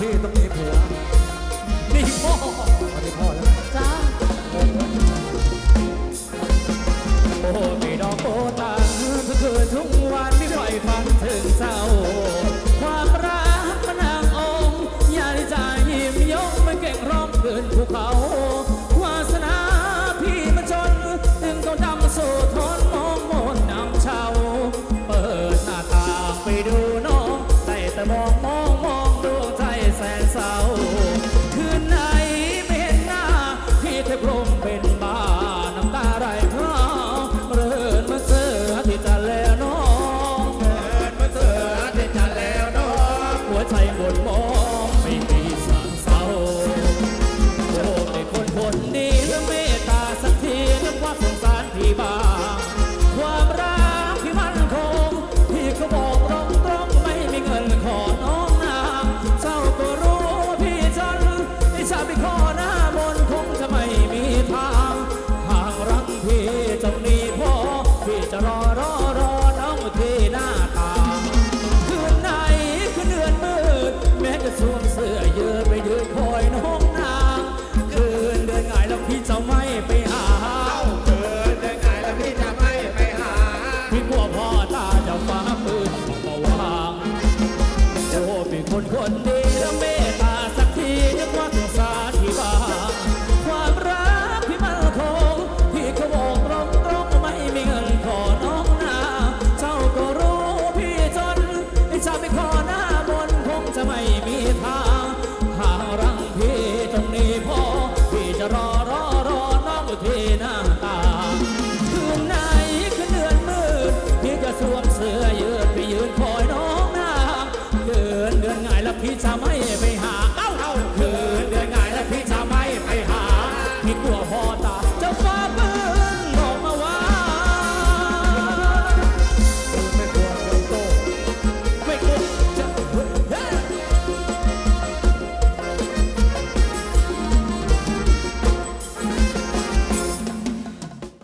พี่ต้องมีผัว นี่พ่อตอนนี้พ่อแล้ว จ้าโอ้พี่ดอกโบตันทุกคืนทุกวันพี่ปล่อยฝันถึงเศร้า ความรักมันนางองค์ยาได้ใจยิ้มยกมันเก่งร้องขึ้นภูเขาวาสนาพี่มันจนจึงต้องดำสู่ทนมองมนนำเช่า เปิดหน้าต่างไปดูน้องได้แต่มอง บ้างความรักที่มั่นคงพี่ก็บอกตรงตรงๆไม่มีเงินขอน้องนางเจ้าก็รู้พี่ฉันที่ชาไปขอหน้ามนคงจะไม่มีทางหางรักพี่จงมีพอพี่จะรอรอ แล้วพี่จะไม่ไปหา เอ้าเอ้าคืนเดือนง่ายแล้วพี่จะไม่ไปหา พี่กลัวพ่อตา